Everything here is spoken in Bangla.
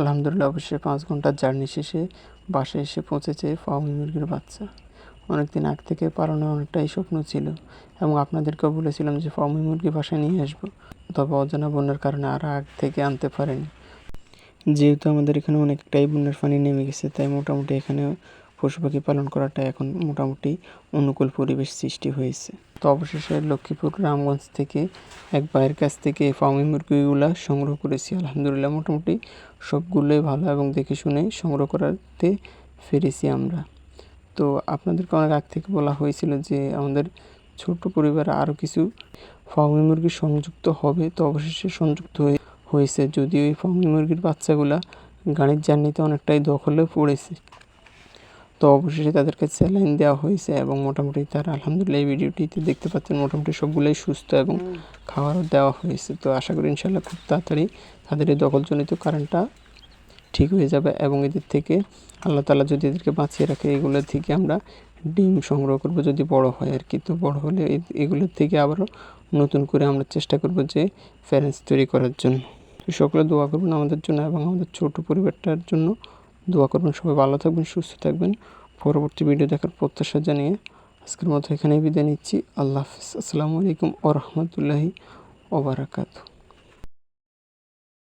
আলহামদুলিল্লাহ, অবশ্যই পাঁচ ঘণ্টার জার্নি শেষে বাসায় এসে পৌঁছেছে ফার্মি মুরগির বাচ্চা। অনেকদিন আগ থেকে পালনের অনেকটাই স্বপ্ন ছিল এবং আপনাদেরকেও বলেছিলাম যে ফার্মি মুরগি বাসায় নিয়ে আসব। তবে অজানা বন্যার কারণে আর আগ থেকে আনতে পারেনি। যেহেতু আমাদের এখানে অনেকটাই বন্যার পানি নেমে গেছে, তাই মোটামুটি এখানে পশু পাখি পালন করাটা এখন মোটামুটি অনুকূল পরিবেশ সৃষ্টি হয়েছে। তো অবশেষে লক্ষ্মীপুর রামগঞ্জ থেকে এক ভাইয়ের কাছ থেকে ফার্মি মুরগিগুলো সংগ্রহ করেছি। আলহামদুলিল্লাহ মোটামুটি সবগুলোই ভালো এবং দেখে শুনে সংগ্রহ করাতে ফিরেছি আমরা। তো আপনাদেরকে অনেক আগ থেকে বলা হয়েছিল যে আমাদের ছোট পরিবারে আরও কিছু ফার্মি মুরগি সংযুক্ত হবে, তো অবশেষে সংযুক্ত হয়ে হয়েছে। যদিও এই ফার্মি মুরগির বাচ্চাগুলা গাড়ির জার্নিতে অনেকটাই দখলে পড়েছে। তো অবশেষে তাদেরকে স্যালাইন দেওয়া হয়েছে এবং মোটামুটি তারা আলহামদুলিল্লাহ এই ভিডিওটিতে দেখতে পাচ্ছেন মোটামুটি সবগুলোই সুস্থ এবং খাওয়ারও দেওয়া হয়েছে। তো আশা করি ইনশাল্লাহ খুব তাড়াতাড়ি তাদের এই দখলজনিত কারণটা ঠিক হয়ে যাবে এবং এদের থেকে আল্লাহ তালা যদি এদেরকে বাঁচিয়ে রাখে এগুলো থেকে আমরা ডিম সংগ্রহ করব যদি বড় হয় আর কি। তো বড় হলে এগুলোর থেকে আবারও নতুন করে আমরা চেষ্টা করব যে প্যারেন্টস তৈরি করার জন্য। সকলে দোয়া করবেন আমাদের জন্য এবং আমাদের ছোট পরিবারটার জন্য। দোয়া করবেন সবাই ভালো থাকবেন, সুস্থ থাকবেন। পরবর্তী ভিডিও দেখার প্রত্যাশা জানিয়ে আজকের মতো এখানেই বিদায় নিচ্ছি। আল্লাহ হাফিজ। আসসালামু আলাইকুম ও রহমতুল্লাহি ওবরাকাতু